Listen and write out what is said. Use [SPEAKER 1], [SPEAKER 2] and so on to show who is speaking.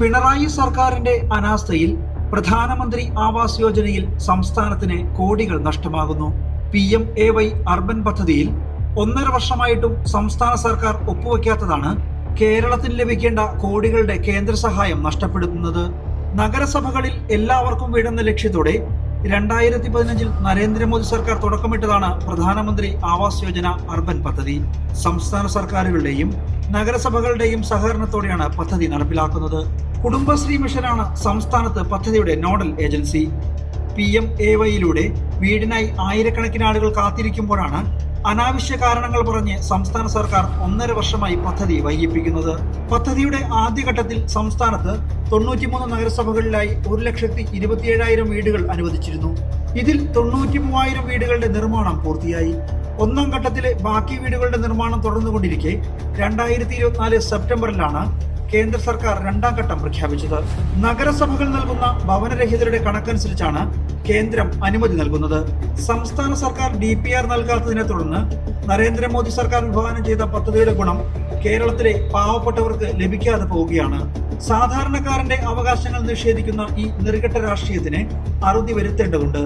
[SPEAKER 1] പിണറായി സർക്കാരിന്റെ അനാസ്ഥയിൽ പ്രധാനമന്ത്രി ആവാസ് യോജനയിൽ സംസ്ഥാനത്തിന് കോടികൾ നഷ്ടമാകുന്നു. P M A Y urban പദ്ധതിയിൽ ഒന്നര വർഷമായിട്ടും സംസ്ഥാന സർക്കാർ ഒപ്പുവെക്കാത്തതാണ് കേരളത്തിന് ലഭിക്കേണ്ട കോടികളുടെ കേന്ദ്ര സഹായം നഷ്ടപ്പെടുത്തുന്നത് നഗരസഭകളിൽ എല്ലാവർക്കും വീടുന്ന ലക്ഷ്യത്തോടെ രണ്ടായിരത്തി പതിനഞ്ചിൽ നരേന്ദ്രമോദി സർക്കാർ തുടക്കമിട്ടതാണ് പ്രധാനമന്ത്രി ആവാസ് യോജന അർബൻ പദ്ധതി. സംസ്ഥാന സർക്കാരുകളുടെയും നഗരസഭകളുടെയും സഹകരണത്തോടെയാണ് പദ്ധതി നടപ്പിലാക്കുന്നത്. കുടുംബശ്രീ മിഷനാണ് സംസ്ഥാനത്ത് പദ്ധതിയുടെ nodal agency. P M A വൈയിലൂടെ വീടിനായി ആയിരക്കണക്കിന് ആളുകൾ കാത്തിരിക്കുമ്പോഴാണ് അനാവശ്യ കാരണങ്ങൾ പറഞ്ഞ് സംസ്ഥാന സർക്കാർ ഒന്നര വർഷമായി പദ്ധതി വൈകിപ്പിക്കുന്നത്. പദ്ധതിയുടെ ആദ്യഘട്ടത്തിൽ സംസ്ഥാനത്ത് തൊണ്ണൂറ്റിമൂന്ന് നഗരസഭകളിലായി ഒരു ലക്ഷത്തി ഇരുപത്തിയേഴായിരം വീടുകൾ അനുവദിച്ചിരുന്നു. ഇതിൽ തൊണ്ണൂറ്റി മൂവായിരം വീടുകളുടെ നിർമ്മാണം പൂർത്തിയായി. ഒന്നാം ഘട്ടത്തിലെ ബാക്കി വീടുകളുടെ നിർമ്മാണം തുടർന്നുകൊണ്ടിരിക്കെ. രണ്ടായിരത്തി ഇരുപത്തിനാല് സെപ്റ്റംബറിലാണ് കേന്ദ്ര സർക്കാർ രണ്ടാം ഘട്ടം പ്രഖ്യാപിച്ചത്. നഗരസഭകൾ നൽകുന്ന ഭവനരഹിതരുടെ കണക്കനുസരിച്ചാണ് കേന്ദ്രം അനുമതി നൽകുന്നത്. സംസ്ഥാന സർക്കാർ ഡി പി ആർ നൽകാത്തതിനെ തുടർന്ന് നരേന്ദ്രമോദി സർക്കാർ വിഭാവനം ചെയ്ത പദ്ധതിയുടെ ഗുണം കേരളത്തിലെ പാവപ്പെട്ടവർക്ക് ലഭിക്കാതെ പോവുകയാണ്. സാധാരണക്കാരന്റെ അവകാശങ്ങൾ നിഷേധിക്കുന്ന ഈ നെറുകെട്ട രാഷ്ട്രീയത്തിന് അറുതി വരുത്തേണ്ടതുണ്ട്.